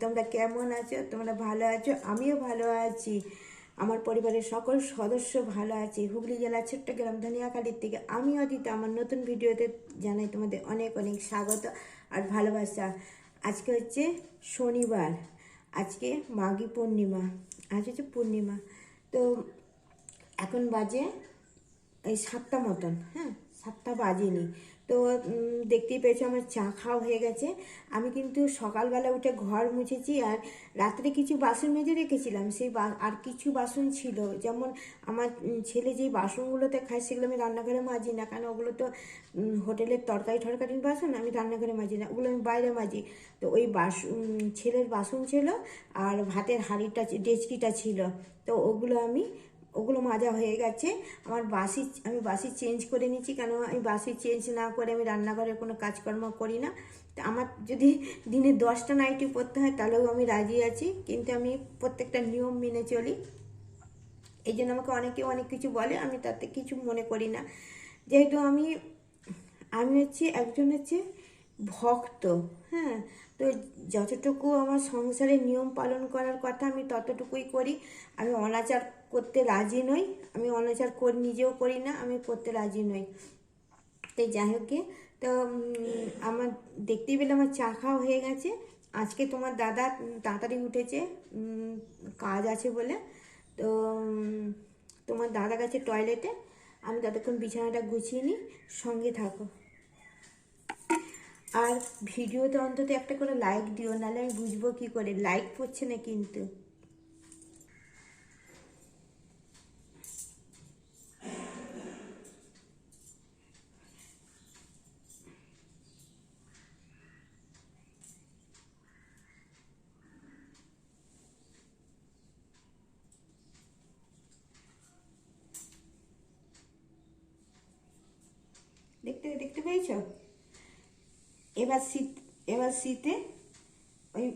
তোমরা কেমন আছো? তোমরা ভালো আছো? আমিও ভালো আছি। আমার পরিবারের সকল সদস্য ভালো আছে। হুগলি জেলার ছোট্ট গ্রাম ধনিয়াখালীর থেকে আমি অদিত। আমার নতুন ভিডিওতে জানাই তোমাদের অনেক অনেক স্বাগত আর ভালোবাসা। আজকে হচ্ছে শনিবার। আজকে মাঘী পূর্ণিমা। আজ হচ্ছে পূর্ণিমা। তো এখন বাজে এই সাতটা মতন হ্যাঁ? সাতটা বাজেনি। তো দেখতেই পেয়েছ আমার চা খাওয়া হয়ে গেছে। আমি কিন্তু সকালবেলা উঠে ঘর মুছেছি আর রাত্রে কিছু বাসন মেজে রেখেছিলাম। সেই আর কিছু বাসন ছিল। যেমন আমার ছেলে যেই বাসনগুলোতে খায় সেগুলো আমি রান্নাঘরে মাজি না। কারণ ওগুলো তো হোটেলের তরকারি টরকারির বাসন, আমি রান্নাঘরে মাজি না। ওগুলো আমি বাইরে মাজি। তো ওই বাস ছেলের বাসন ছিল আর ভাতের হাঁড়িটা, ডেচকিটা ছিল। তো ওগুলো আমি ওগুলো মাজা হয়ে গেছে। আমার বাসি, আমি বাসি চেঞ্জ করে নিচ্ছি কেন? আমি বাসি চেঞ্জ না করে আমি রান্নাঘরের কোনো কাজকর্ম করি না। আমার যদি দিনে দশটা নাইটি পরতে হয় তাহলেও আমি রাজি আছি। কিন্তু আমি প্রত্যেকটা নিয়ম মেনে চলি। এই জন্য আমাকে অনেকে অনেক কিছু বলে, আমি তাতে কিছু মনে করি না। যেহেতু আমি আমি হচ্ছে একজন হচ্ছে ভক্ত হ্যাঁ? তো যতটুকু আমার সংসারে নিয়ম পালন করার কথা আমি ততটুকুই করি। আমি অনাচার করতে রাজি নই, আমি অনাচার করি, নিজেও করি না, আমি করতে রাজি নই। তো যাই হোক তো আমার দেখতেই পেলে আমার চা খাওয়া হয়ে গেছে। আজকে তোমার দাদা তাড়াতাড়ি উঠেছে কাজ আছে বলে। তো তোমার দাদা গেছে টয়লেটে আমি ততক্ষণ বিছানাটা গুছিয়ে নিই, সঙ্গে থাকো। আর ভিডিওতে অন্তত একটা করে লাইক দিও, নাহলে আমি বুঝব কী করে। লাইক পড়ছে না কিন্তু দেখতে দেখতে পেয়েছ এবার শীত, এবার শীতে ওই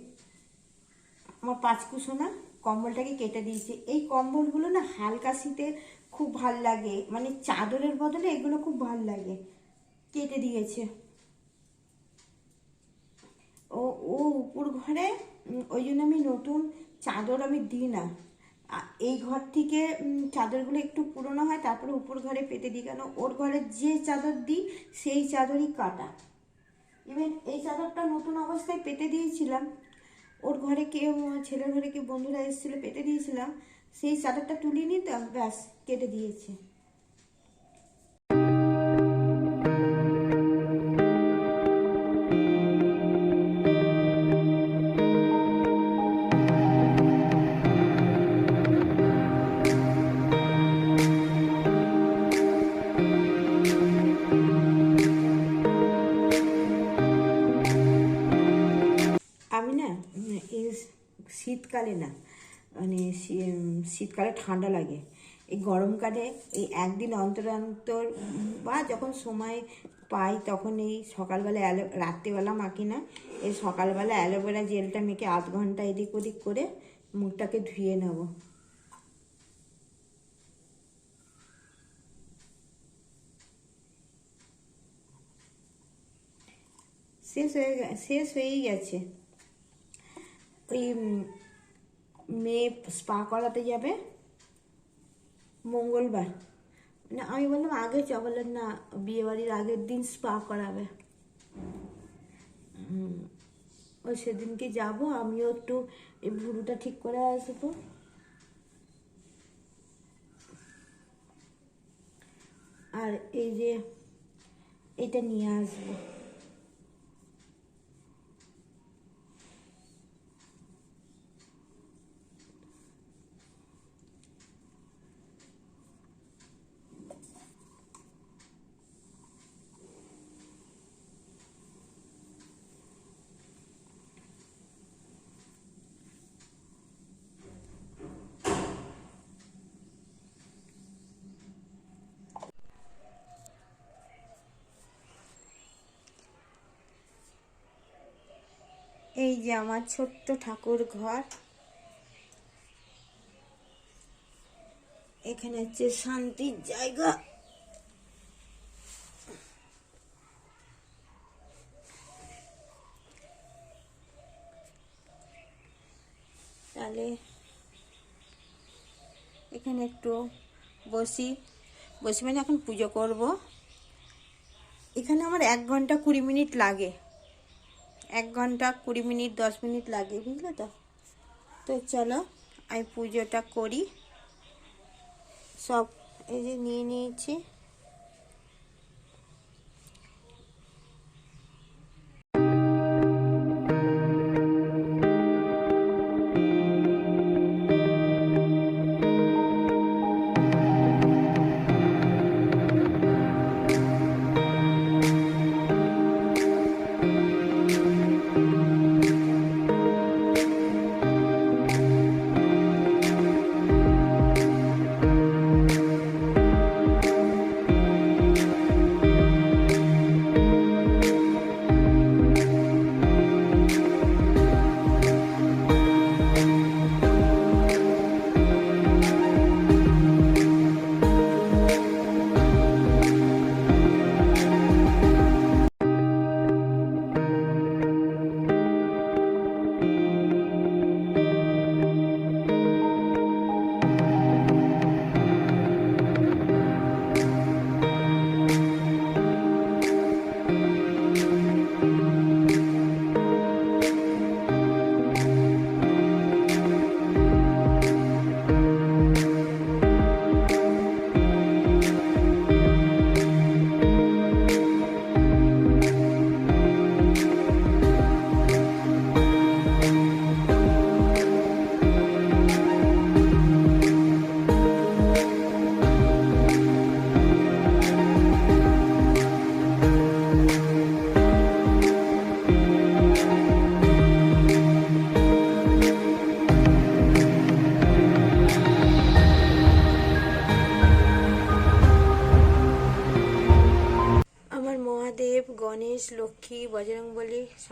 আমার পাঁচকুশোনা কম্বলটাকে কেটে দিয়েছে। এই কম্বলগুলো না হালকা শীতে খুব ভালো লাগে। মানে চাদরের বদলে এগুলো খুব ভালো লাগে। কেটে দিয়েছে। ও ও উপর ঘরে ওই জন্য আমি নতুন চাদর আমি দিই না। এই ঘর থেকে চাদরগুলো একটু পুরনো হয়, তারপরে উপর ঘরে পেতে দিই। কেন, ওর ঘরে যে চাদর দিই, সেই চাদরই কাটা। ইভেন এই চাদরটা নতুন অবস্থায় পেতে দিয়েছিলাম। ওর ঘরে কেউ ছেলের ঘরে কেউ বন্ধুরা এসেছিল, পেতে দিয়েছিলাম। সেই চাদরটা তুলে তো ব্যাস, কেটে দিয়েছে। শীতকালে না মানে শীতকালে ঠান্ডা লাগে। এই গরমকালে এই একদিন অন্তর অন্তর বা যখন সময় পাই তখন এই সকালবেলা অ্যালো, রাত্রিবেলা মাখি না, এই সকালবেলা অ্যালোভেরা জেলটা মেখে আধ ঘণ্টা এদিক ওদিক করে মুখটাকে ধুয়ে নেব। শেষ হয়ে শেষ হয়েই গেছে। ওই মেয়ে স্পা করাতে যাবে। মঙ্গলবার। না আমি বললাম আগে চ বললেন না বিয়েবাড়ির আগের দিন স্পা করাবে। হুম, ও সেদিনকে যাব আমিও একটু এই ভুরুটা ঠিক করে আসব। আর এই যে এটা নিয়ে আসব। এই যে আমার ছোট্ট ঠাকুর ঘর। এখানে হচ্ছে শান্তির জায়গা। তাহলে এখানে একটু বসি। বসি মানে এখন পুজো করব। এখানে আমার এক ঘণ্টা কুড়ি মিনিট লাগে। এক ঘণ্টা কুড়ি মিনিট, দশ মিনিট লাগে, বুঝলে তো? তো চলো, আমি পুজোটা করি। সব এই যে নিয়ে নিয়েছি।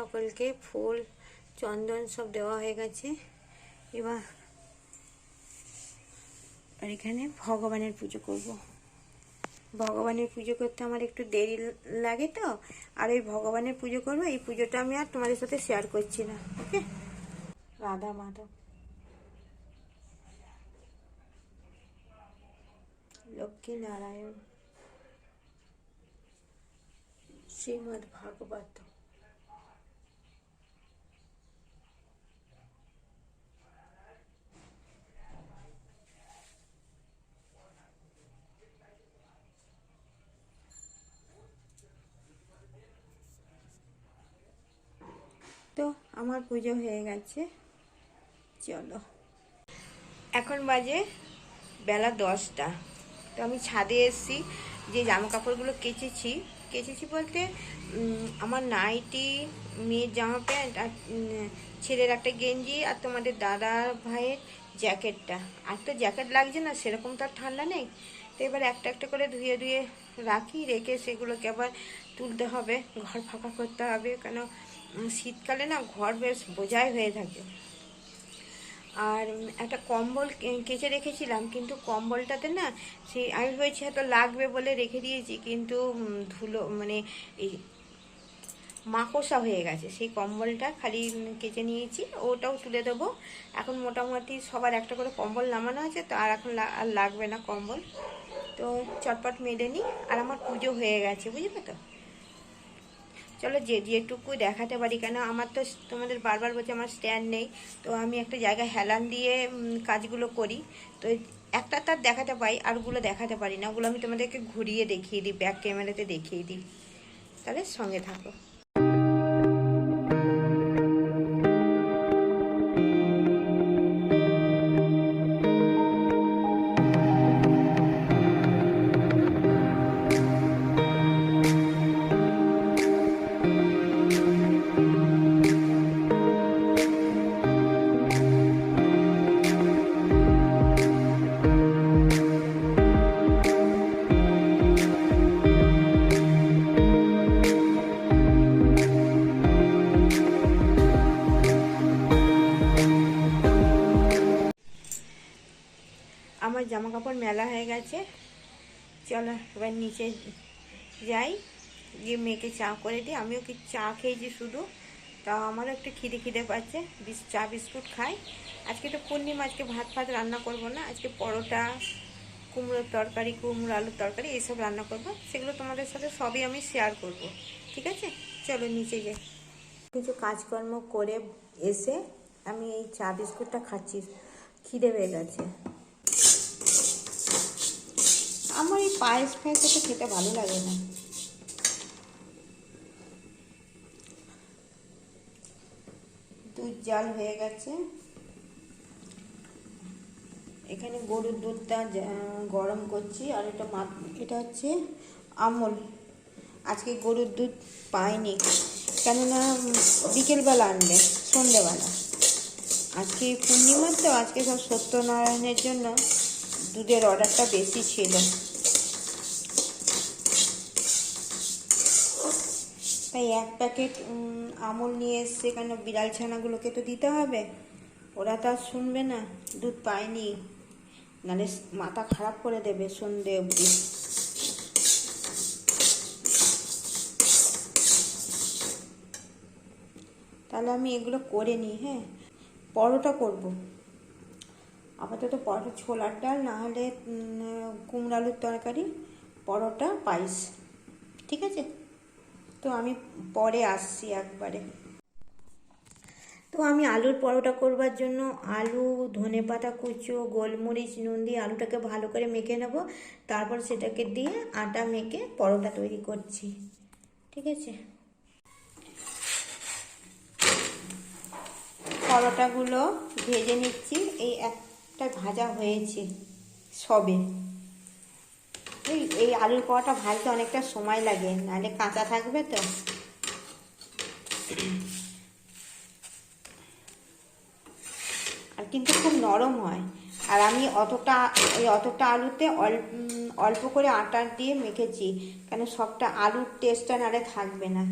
সকলকে ফুল, চন্দন সব দেওয়া হয়ে গেছে। এবার, আর এখানে ভগবানের পুজো করব। ভগবানের পুজো করতে আমার একটু দেরি লাগে তো, আর ওই ভগবানের পুজো করব, এই পুজোটা আমি আর তোমাদের সাথে শেয়ার করছি না ওকে রাধা মাধব। লক্ষ্মী নারায়ণ। শ্রীমদ ভাগবত। তো আমার পুজো হয়ে গেছে। চলো। এখন বাজে বেলা দশটা। তো আমি ছাদে এসেছি, যে জামা কাপড়গুলো কেচেছি। কেচেছি বলতে আমার নাইটি, মেয়ের জামা প্যান্ট আর ছেলের একটা গেঞ্জি আর তোমাদের দাদা ভাইয়ের জ্যাকেটটা। আর তো জ্যাকেট লাগছে না, সেরকম তো আর ঠান্ডা নেই। তো এবার একটা একটা করে ধুয়ে ধুয়ে রাখি, রেখে সেগুলোকে আবার তুলতে হবে, ঘর ফাঁকা করতে হবে, কেন শীতকালে না ঘর বেশ বোঝাই হয়ে থাকে। আর একটা কম্বল কেচে রেখেছিলাম, কিন্তু কম্বলটাতে না সেই, আমি ভেবেছি হয়তো লাগবে বলে রেখে দিয়েছি, কিন্তু ধুলো মানে এই মাকসা হয়ে গেছে। সেই কম্বলটা খালি কেচে নিয়েছি, ওটাও তুলে দেবো। এখন মোটামুটি সবার একটা করে কম্বল নামানো আছে, তো আর এখন আর লাগবে না কম্বল। তো চটপট মেলে নিই, আর আমার পুজো হয়ে গেছে, বুঝলে তো? চলো যে যেটুকু দেখাতে পারি, কেন আমার তো তোমাদের বারবার বলছে আমার স্ট্যান্ড নেই। তো আমি একটা জায়গায় হেলান দিয়ে কাজগুলো করি। তো একটা তার দেখাতে পাই, আরগুলো দেখাতে পারি না। ওগুলো আমি তোমাদেরকে ঘুরিয়ে দেখিয়ে দিই ব্যাক ক্যামেরাতে দেখিয়ে দিই। তাহলে সঙ্গে থাকো। জামা কাপড় মেলা হয়ে গেছে। চলো এবার নিচে যাই, গিয়ে মেয়েকে চা করে দিই। আমিও কি চা খেয়েছি শুধু? তা আমারও একটু খিদে খিদে পাচ্ছে। বিস, চা বিস্কুট খাই। আজকে তো পূর্ণিমা, আজকে ভাত ফাত রান্না করব না। আজকে পরোটা, কুমড়োর তরকারি, কুমড়ো আলুর তরকারি এইসব রান্না করব। সেগুলো তোমাদের সাথে সবই আমি শেয়ার করব। ঠিক আছে? চলো নিচে যাই। কিছু কাজকর্ম করে এসে আমি এই চা বিস্কুটটা খাচ্ছি। খিদে পেয়ে গেছে। আমার এই পায়েস ফায়েস তো খেতে ভালো লাগে না। দুধ জাল হয়ে গেছে। এখানে গরুর দুধটা গরম করছি আর এটা এটা হচ্ছে আমল। আজকে গরুর দুধ পাইনি, কেননা বিকেলবেলা আনবে, সন্ধেবেলা। আজকে পূর্ণিমার তো, আজকে সব সত্যনারায়ণের জন্য দুধের অর্ডারটা বেশি ছিল। তাই এক প্যাকেট আমল নিয়ে এসছে কেন? বিড়াল ছানাগুলোকে তো দিতে হবে। ওরা তো আর শুনবে না দুধ পায়নি। নাহলে মাথা খারাপ করে দেবে সন্ধে অবধি। তাহলে আমি এগুলো করে নিই হ্যাঁ? পরোটা করব। আপাতত পরোটা ছোলার ডাল না হলে উম, কুমড়ো আলুর তরকারি পরোটা পায়েস। ঠিক আছে? তো আমি পরে আসছি একবারে। তো আমি আলুর পরোটা করবার জন্য আলু, ধনে পাতা, কুচো, গোলমরিচ, নুন দিয়ে আলুটাকে ভালো করে মেখে নেব। তারপর সেটাকে দিয়ে আটা মেখে পরোটা তৈরি করছি। ঠিক আছে? পরোটাগুলো ভেজে নিচ্ছি। এই একটা ভাজা হয়েছে সবে। এই এই আলুর পোয়াটা ভাজতে অনেকটা সময় লাগে, নাহলে কাঁচা থাকবে তো। আর কিন্তু খুব নরম হয়। আর আমি অতটা, এই অতটা আলুতে অল্প করে আটা দিয়ে মেখেছি, কেন সবটা আলুর টেস্টটা নাহলে থাকবে না।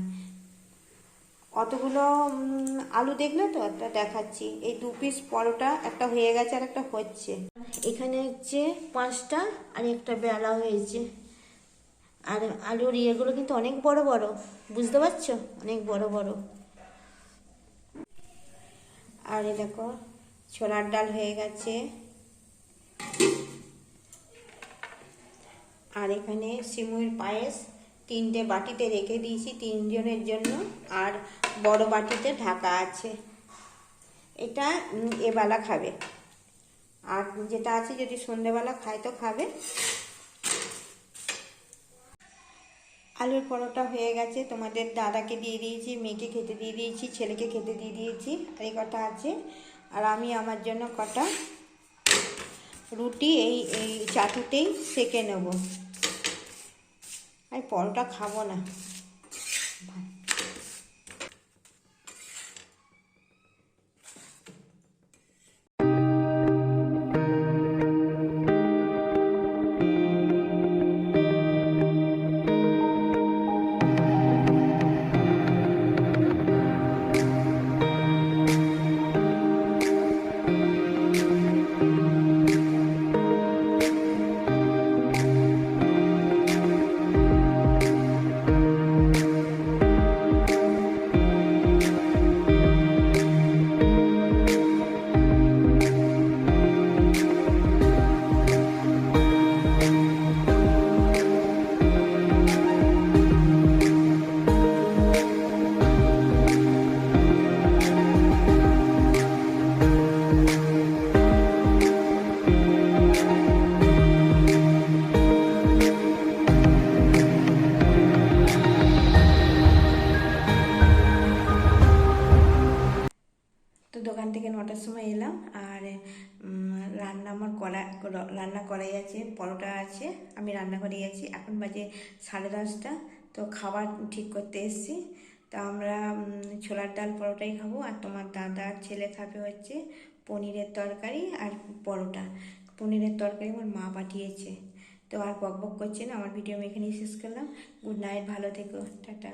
অতগুলো উম, আলু দেখলে তো একটা দেখাচ্ছি। এই দু পিস পরোটা একটা হয়ে গেছে আর একটা হচ্ছে। এখানে হচ্ছে পাঁচটা আর একটা বেলা হয়েছে। আর আলুর ইয়েগুলো কিন্তু অনেক বড় বড়। বুঝতে পারছ? অনেক বড় বড়। আর এ দেখো ছোলার ডাল হয়ে গেছে। আর এখানে সিমুইর পায়েস তিনটে বাটিতে রেখে দিয়েছি তিনজনের জন্য। আর বড় বাটিতে ঢাকা আছে। এটা এবেলা খাবে। আর যেটা আছে যদি সন্ধেবেলা খায় তো খাবে। আলুর পরোটা হয়ে গেছে। তোমাদের দাদাকে দিয়ে দিয়েছি, মেয়েকে খেতে দিয়ে দিয়েছি, ছেলেকে খেতে দিয়ে দিয়েছি। আর এই কটা আছে। আর আমি আমার জন্য কটা রুটি, এই এই চাটুতেই সেকে নেব। আর পরোটা খাব না। থেকে নটার সময় এলাম আর রান্না আমার করা রান্না করাই আছে, পরোটা আছে, আমি রান্নাঘরেই আছি। এখন বাজে সাড়ে দশটা, তো খাবার ঠিক করতে এসেছি। তো আমরা ছোলার ডাল পরোটাই খাব আর তোমার দাদা আর ছেলে খাবে হচ্ছে পনিরের তরকারি আর পরোটা। পনিরের তরকারি আমার মা পাঠিয়েছে। তো আর বক বক করছে না, আমার ভিডিও আমি এখানেই শেষ করলাম। গুড নাইট, ভালো থেকো, টাটা।